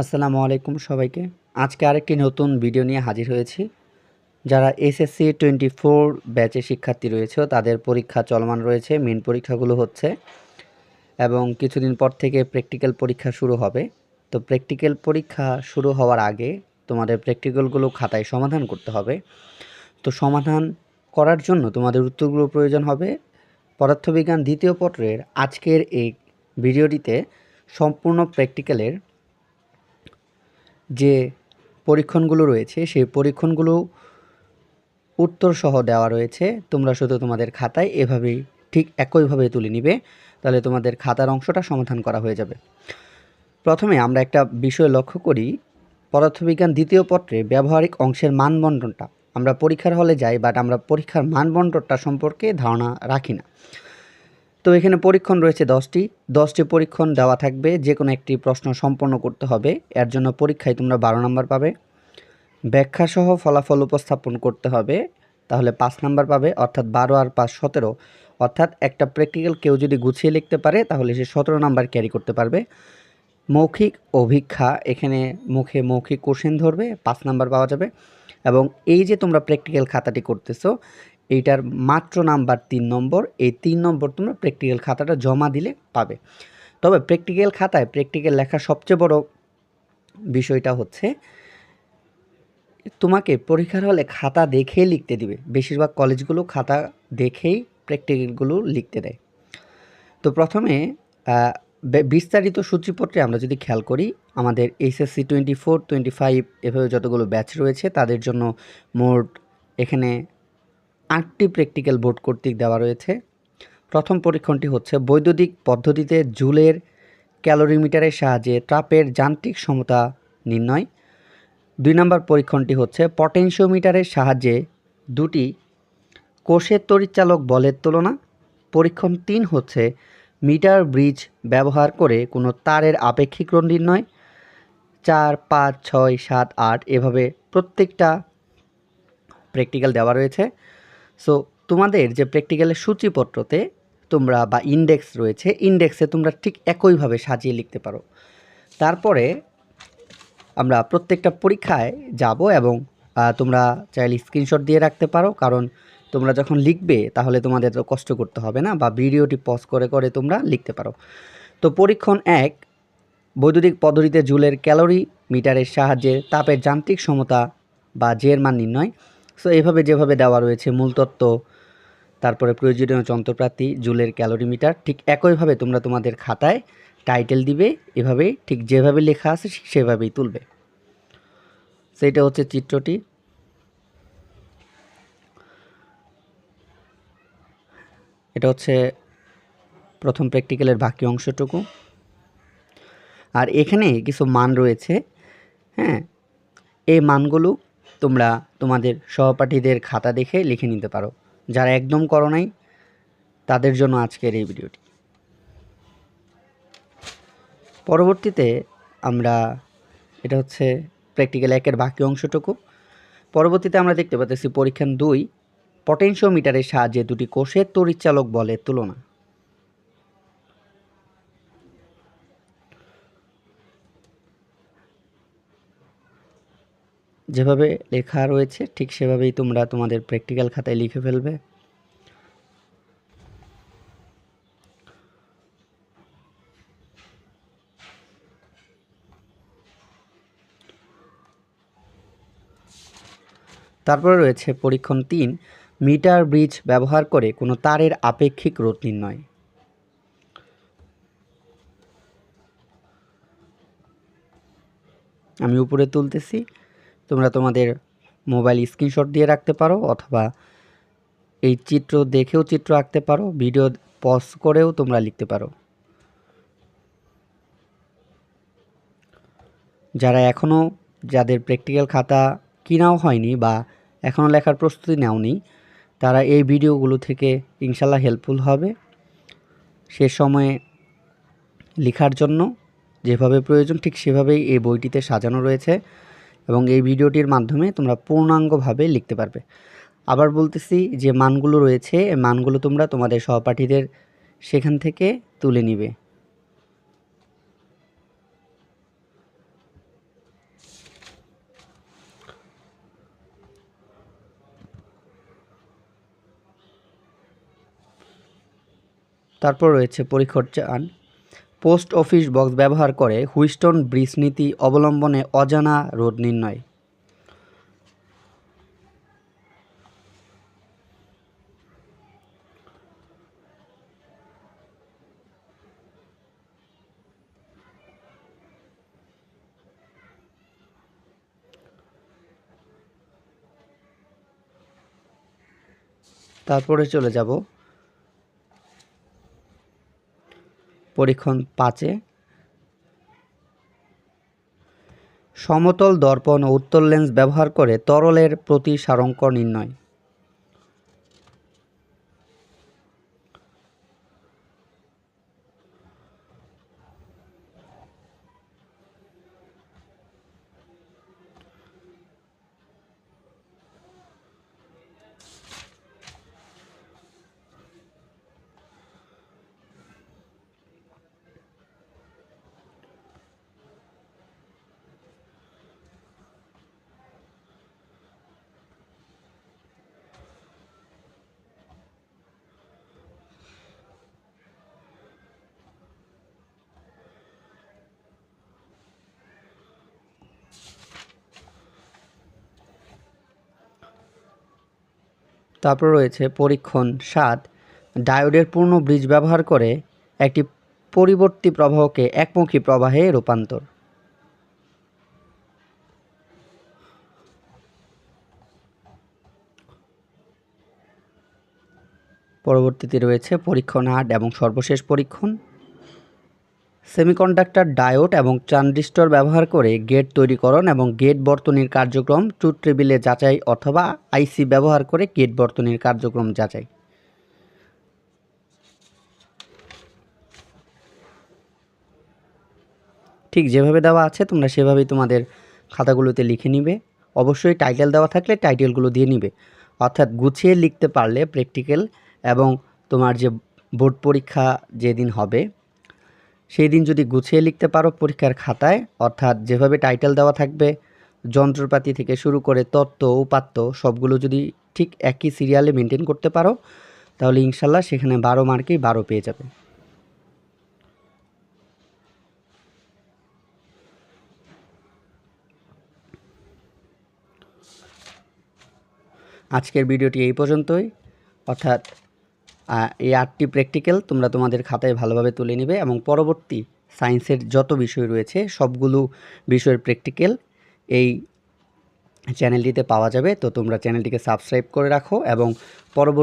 আসসালামু আলাইকুম সবাইকে। আজকে আরেকটি নতুন ভিডিও নিয়ে হাজির হয়েছি। যারা এসএসসি টোয়েন্টি ফোর ব্যাচে শিক্ষার্থী রয়েছে, তাদের পরীক্ষা চলমান রয়েছে মেন পরীক্ষাগুলো হচ্ছে এবং কিছুদিন পর থেকে প্র্যাকটিক্যাল পরীক্ষা শুরু হবে। তো প্র্যাকটিক্যাল পরীক্ষা শুরু হওয়ার আগে তোমাদের প্র্যাকটিক্যালগুলো খাতায় সমাধান করতে হবে। তো সমাধান করার জন্য তোমাদের উত্তরগুলো প্রয়োজন হবে। পদার্থবিজ্ঞান দ্বিতীয় পত্রের আজকের এই ভিডিওটিতে সম্পূর্ণ প্র্যাকটিক্যালের যে পরীক্ষণগুলো রয়েছে, সেই পরীক্ষণগুলো উত্তর সহ দেওয়া রয়েছে। তোমরা শুধু তোমাদের খাতায় এভাবেই ঠিক একইভাবে তুলে নিবে, তাহলে তোমাদের খাতার অংশটা সমাধান করা হয়ে যাবে। প্রথমে আমরা একটা বিষয় লক্ষ্য করি, পদার্থবিজ্ঞান দ্বিতীয় পত্রে ব্যবহারিক অংশের মানবন্টনটা আমরা পরীক্ষার হলে যাই, বাট আমরা পরীক্ষার মানবন্টনটা সম্পর্কে ধারণা রাখি না। তো এখানে পরীক্ষণ রয়েছে দশটি। দশটি পরীক্ষণ দেওয়া থাকবে যে কোনো একটি প্রশ্ন সম্পন্ন করতে হবে। এর জন্য পরীক্ষায় তোমরা বারো নম্বর পাবে। ব্যাখ্যাসহ ফলাফল উপস্থাপন করতে হবে, তাহলে পাঁচ নাম্বার পাবে, অর্থাৎ বারো আর পাঁচ সতেরো। অর্থাৎ একটা প্র্যাকটিক্যাল কেউ যদি গুছিয়ে লিখতে পারে, তাহলে সে সতেরো নাম্বার ক্যারি করতে পারবে। মৌখিক অভিক্ষা, এখানে মুখে মৌখিক কোশ্চেন ধরবে, পাঁচ নাম্বার পাওয়া যাবে। এবং এই যে তোমরা প্র্যাকটিক্যাল খাতাটি করতেছো এইটার মাত্র নাম্বার তিন নম্বর, এই তিন নম্বর তোমরা প্র্যাকটিক্যাল খাতাটা জমা দিলে পাবে। তবে প্র্যাকটিক্যাল খাতায় প্র্যাকটিক্যাল লেখার সবচেয়ে বড় বিষয়টা হচ্ছে, তোমাকে পরীক্ষার হলে খাতা দেখেই লিখতে দিবে। বেশিরভাগ কলেজগুলো খাতা দেখেই প্র্যাকটিক্যালগুলো লিখতে দেয়। তো প্রথমে বিস্তারিত সূচিপত্রে আমরা যদি খেয়াল করি, আমাদের HSC twenty four twenty five এভাবে যতগুলো ব্যাচ রয়েছে, তাদের জন্য মোট এখানে আটটি প্র্যাকটিক্যাল বোর্ড কর্তৃক দেওয়া রয়েছে। প্রথম পরীক্ষণটি হচ্ছে বৈদ্যুতিক পদ্ধতিতে জুলের ক্যালোরিমিটারের সাহায্যে ট্রাপের যান্ত্রিক সমতা নির্ণয়। দুই নম্বর পরীক্ষণটি হচ্ছে পটেনশিওমিটারের সাহায্যে দুটি কোষের তড়িৎচালক বলের তুলনা। পরীক্ষণ তিন হচ্ছে মিটার ব্রিজ ব্যবহার করে কোনো তারের আপেক্ষিক রোধ নির্ণয়। চার, পাঁচ, ছয়, সাত, আট এভাবে প্রত্যেকটা প্র্যাকটিক্যাল দেওয়া রয়েছে। সো তোমাদের যে প্র্যাকটিক্যালের সূচিপত্রতে তোমরা বা ইন্ডেক্স রয়েছে ইন্ডেক্সে তোমরা ঠিক একইভাবে সাজিয়ে লিখতে পারো। তারপরে আমরা প্রত্যেকটা পরীক্ষায় যাব এবং তোমরা চাইলে স্ক্রিনশট দিয়ে রাখতে পারো, কারণ তোমরা যখন লিখবে তাহলে তোমাদের তো কষ্ট করতে হবে না বা ভিডিওটি পজ করে করে তোমরা লিখতে পারো। তো পরীক্ষণ এক, বৈদ্যুতিক পদ্ধতিতে জুলের ক্যালোরি মিটারের সাহায্যে তাপের যান্ত্রিক সমতা বা জের মান নির্ণয়। সো এভাবে যেভাবে দেওয়া রয়েছে মূল তত্ত্ব, তারপরে প্রয়োজনীয় যন্ত্রপাতি, জুলের ক্যালোরি মিটার ঠিক একইভাবে তোমরা তোমাদের খাতায় টাইটেল দিবে, এভাবেই, ঠিক যেভাবে লেখা আছে সেভাবেই তুলবে। সেইটা হচ্ছে চিত্রটি। এটা হচ্ছে প্রথম প্র্যাকটিক্যালের বাকি অংশটুকু। আর এখানে কিছু মান রয়েছে হ্যাঁ? এই মানগুলো তোমরা তোমাদের সহপাঠীদের খাতা দেখে লিখে নিতে পারো। যারা একদম করো নাই, তাদের জন্য আজকের এই ভিডিওটি। পরবর্তীতে আমরা, এটা হচ্ছে প্র্যাকটিক্যাল একের বাকি অংশটুকু। পরবর্তীতে আমরা দেখতে পাচ্ছি পরীক্ষান দুই পটেনশিওমিটারের সাহায্যে দুটি কোষের তড়িৎচালক বলের তুলনা। যেভাবে লেখা রয়েছে, ঠিক সেভাবেই তোমরা তোমাদের প্র্যাকটিক্যাল খাতায় লিখে ফেলবে। তারপরে রয়েছে পরীক্ষণ তিন, মিটার ব্রিজ ব্যবহার করে কোনো তারের আপেক্ষিক রোধ নির্ণয়। আমি উপরে তুলতেছি। তোমরা তোমাদের মোবাইল স্ক্রিনশট দিয়ে রাখতে পারো অথবা এই চিত্র দেখেও চিত্র আঁকতে পারো, ভিডিও পজ করেও তোমরা লিখতে পারো। যারা এখনও যাদের প্র্যাকটিক্যাল খাতা কিনাও হয়নি বা এখনও লেখার প্রস্তুতি নেওনি, তারা এই ভিডিওগুলো থেকে ইনশাল্লাহ হেল্পফুল হবে। সে সময়ে লেখার জন্য যেভাবে প্রয়োজন ঠিক সেভাবেই এই বইটিতে সাজানো রয়েছে। এবং এই ভিডিওটির মাধ্যমে তোমরা পূর্ণাঙ্গভাবে লিখতে পারবে। আবার বলতেছি যে মানগুলো রয়েছে মানগুলো তোমরা তোমাদের সহপাঠীদের সেখান থেকে তুলে নিবে। তারপর রয়েছে পরীক্ষার চান। পোস্ট অফিস বক্স ব্যবহার করে হুইস্টন ব্রিজ নীতি অবলম্বনে অজানা রোড নির্ণয়। তারপরে চলে যাব। পরীক্ষণ পাঁচে। সমতল দর্পণ ও উত্তল লেন্স ব্যবহার করে তরলের প্রতি সারঙ্ক নির্ণয়। তারপর রয়েছে পরীক্ষণ সাত। ডায়োডের পূর্ণ ব্রিজ ব্যবহার করে একটি পরিবর্তী প্রবাহকে একমুখী প্রবাহে রূপান্তর। পরবর্তীতে রয়েছে পরীক্ষণ আট এবং সর্বশেষ পরীক্ষণ। সেমিকন্ডাক্টর ডায়োড এবং ট্রানজিস্টর ব্যবহার করে গেট তৈরিকরণ এবং গেট বর্তনীর কার্যক্রম ট্রুথ টেবিলে যাচাই অথবা আইসি ব্যবহার করে গেট বর্তনীর কার্যক্রম যাচাই। ঠিক যেভাবে দেওয়া আছে, তোমরা সেভাবেই তোমাদের খাতাগুলোতে লিখে নিবে। অবশ্যই টাইটেল দেওয়া থাকলে টাইটেলগুলো দিয়ে নিবে। অর্থাৎ গুছিয়ে লিখতে পারলে প্র্যাকটিক্যাল এবং তোমার যে বোর্ড পরীক্ষা যেদিন হবে সেই দিন যদি গুছিয়ে লিখতে পারো পরীক্ষার খাতায়, অর্থাৎ যেভাবে টাইটেল দেওয়া থাকবে, যন্ত্রপাতি থেকে শুরু করে তত্ত্ব, উপাত্ত, সবগুলো যদি ঠিক একই সিরিয়ালে মেনটেন করতে পারো, তাহলে ইনশাল্লাহ সেখানে বারো মার্কেই বারো পেয়ে যাবে। আজকের ভিডিওটি এই পর্যন্তই। অর্থাৎ এই আটটি প্র্যাকটিক্যাল তোমরা তোমাদের খাতায় ভালোভাবে তুলে নেবে এবং পরবর্তী সায়েন্সের যত বিষয় রয়েছে, সবগুলো বিষয়ের প্র্যাকটিক্যাল এই চ্যানেলটিতে পাওয়া যাবে। তো তোমরা চ্যানেলটিকে সাবস্ক্রাইব করে রাখো এবং পরবর্তী